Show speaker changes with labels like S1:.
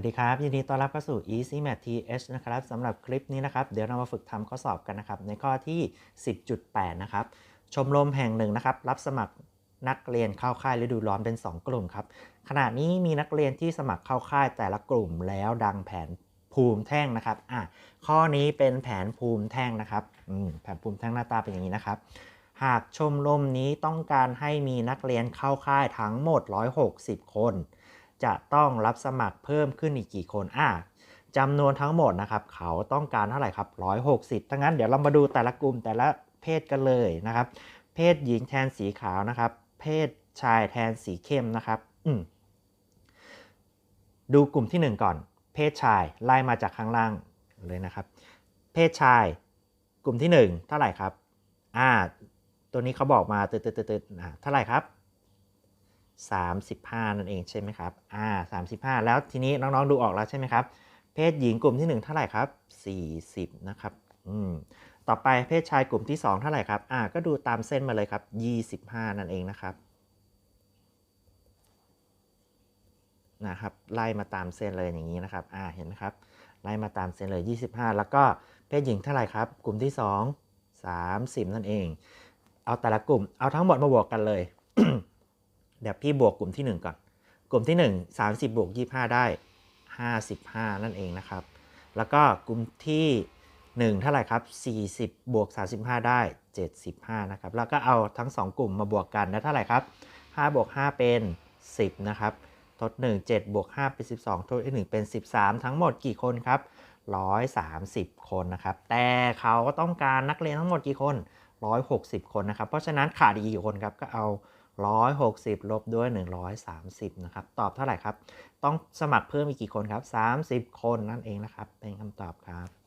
S1: วัสดีครับ ยินดีต้อนรับเข้าสู่ Easy Math TH นะครับสำหรับคลิปนี้นะครับ เดี๋ยวเรามาฝึกทำข้อสอบกันนะครับ ในข้อที่ 10.8 นะครับ ชมรมแห่งหนึ่งนะครับ รับสมัครนักเรียนเข้าค่ายฤดูร้อนเป็น 2 กลุ่มครับ ขณะนี้มีนักเรียนที่สมัครเข้าค่ายแต่ละกลุ่มแล้วดังแผนภูมิแท่งนะครับ อะ ข้อนี้เป็นแผนภูมิแท่งนะครับอืมแผนภูมิแท่งหน้าตาเป็นอย่างนี้นะครับ หากชมรมนี้ต้องการให้มีนักเรียนเข้าค่ายทั้งหมด 160 คน จะต้องรับสมัครเพิ่มขึ้นอีกกี่คนอะจำนวนทั้งหมดนะครับ เขาต้องการเท่าไหร่ครับ160ทั้งนั้นเดี๋ยวเรามาดูแต่ละกลุ่มแต่ละเพศกันเลยนะครับ เพศหญิงแทนสีขาวนะครับ เพศชายแทนสีเข้มนะครับอืดูกลุ่มที่ 1 ก่อน เพศชายไล่มาจากข้างล่างเลยนะครับ เพศชายกลุ่มที่ 1 เท่าไหร่ครับอ่าตัวนี้เขาบอกมาตืดตืดตืดอ่าเท่าไหร่ครับ 35 นั่นเองใช่ไหมครับ อ่า 35 แล้วทีนี้น้องๆดูออกแล้วใช่ไหมครับ เพศหญิงกลุ่มที่ 1 เท่าไหร่ครับ 40 นะครับ อืม ต่อไปเพศชายกลุ่มที่ 2 เท่าไหร่ครับ อ่า ก็ดูตามเส้นมาเลยครับ 25 นั่นเองนะครับ นะครับ ไล่มาตามเส้นเลยอย่างนี้นะครับ อ่า เห็นไหมครับ ไล่มาตามเส้นเลย 25 แล้วก็เพศหญิงเท่าไหร่ครับ กลุ่มที่ 2 30 นั่นเอง เอาแต่ละกลุ่ม เอาทั้งหมดมาบวกกันเลย เดี๋ยวพี่บวกกลุ่มที่ 1 ก่อน กลุ่มที่ 1 30บวก25 ได้ 55 นั่นเองนะครับ แล้วก็กลุ่มที่ 1 เท่าไหร่ครับ 40 บวก 35 ได้ 75 นะครับ แล้วก็เอาทั้ง 2 กลุ่มมาบวกกันได้เท่าไหร่ครับ5บวก5เป็น 10 นะครับ ทด 1 7บวก5เป็น 12 ทด1เป็น 13 ทั้งหมดกี่คนครับ 130 คนนะครับ แต่เขาก็ต้องการนักเรียนทั้งหมดกี่คน 160 คนนะครับ เพราะฉะนั้นขาดอีกกี่คนครับ ก็เอา 160 ลบด้วย 130 นะครับ ตอบเท่าไหร่ครับ ต้องสมัครเพิ่มอีกกี่คนครับ 30 คนนั่นเองนะครับ เป็นคำตอบครับ